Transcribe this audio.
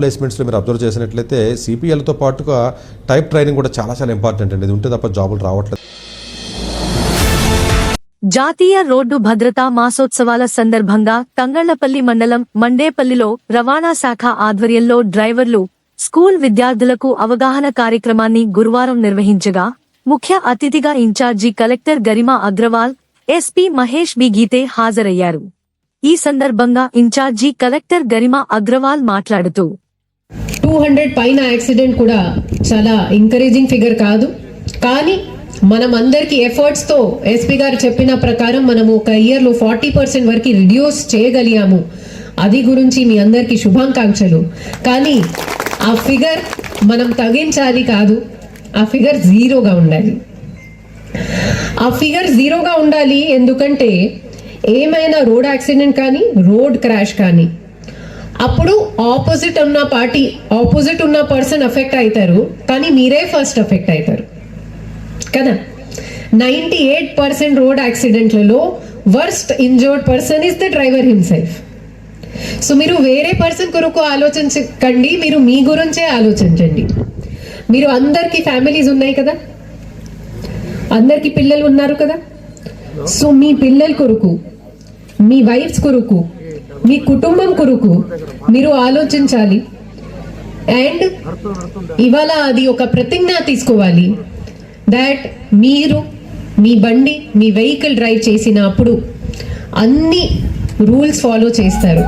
ప్లేస్మెంట్స్లో మీరు అబ్జర్వ్ చేసినట్లయితే సిపిఎల్తో పాటుగా టైప్ ట్రైనింగ్ కూడా చాలా చాలా ఇంపార్టెంట్ అండి. ఇది ఉంటే తప్ప జాబులు రావట్లేదు. జాతీయ రోడ్డు భద్రతా మాసోత్సవాల సందర్భంగా తంగళ్ళపల్లి మండలం మండేపల్లిలో రవాణా శాఖ ఆధ్వర్యంలో డ్రైవర్లు స్కూల్ విద్యార్థులకు అవగాహన కార్యక్రమాన్ని గురువారం నిర్వహించగా ముఖ్య అతిథిగా incharge collector Garima Agarwal SP Mahesh B Geete హాజరయ్యారు. ఈ సందర్భంగా ఇన్ఛార్జి కలెక్టర్ గరిమా అగ్రవాల్ మాట్లాడుతూ టూ హండ్రెడ్ పైన యాక్సిడెంట్ కూడా చాలా ఎంకరేజింగ్ ఫిగర్ కాదు. కానీ మనం అందరికి ఎఫర్ట్స్తో ఎస్పీ గారు చెప్పిన ప్రకారం మనము ఒక ఇయర్లో ఫార్టీ పర్సెంట్ వరకు రిడ్యూస్ చేయగలిగాము. అది గురించి మీ అందరికి శుభాకాంక్షలు. కానీ ఆ ఫిగర్ మనం తగ్గించాలి కాదు. ఆ ఫిగర్ జీరోగా ఉండాలి. ఆ ఫిగర్ జీరోగా ఉండాలి ఎందుకంటే ఏమైనా రోడ్ యాక్సిడెంట్ కానీ రోడ్ క్రాష్ కానీ అప్పుడు ఆపోజిట్ ఉన్న పార్టీ ఆపోజిట్ ఉన్న పర్సన్ ఎఫెక్ట్ అవుతారు కానీ మీరే ఫస్ట్ ఎఫెక్ట్ అవుతారు కదా? Ninety eight percent road యాక్సిడెంట్లలో worst injured person is the driver himself so మీరు వేరే పర్సన్ కొరకు ఆలోచించకండి మీరు మీ గురించే ఆలోచించండి. మీరు అందరికి ఫ్యామిలీస్ ఉన్నాయి కదా? అందరికి పిల్లలు ఉన్నారు కదా? సో మీ పిల్లల కొరకు మీ వైఫ్స్ కొరకు మీ కుటుంబం కొరకు మీరు ఆలోచించాలి. అండ్ ఇవాళ అది ఒక ప్రతిజ్ఞ తీసుకోవాలి. దాట్ మీరు మీ బండి మీ వెహికల్ డ్రైవ్ చేసినప్పుడు అన్ని రూల్స్ ఫాలో చేస్తారు.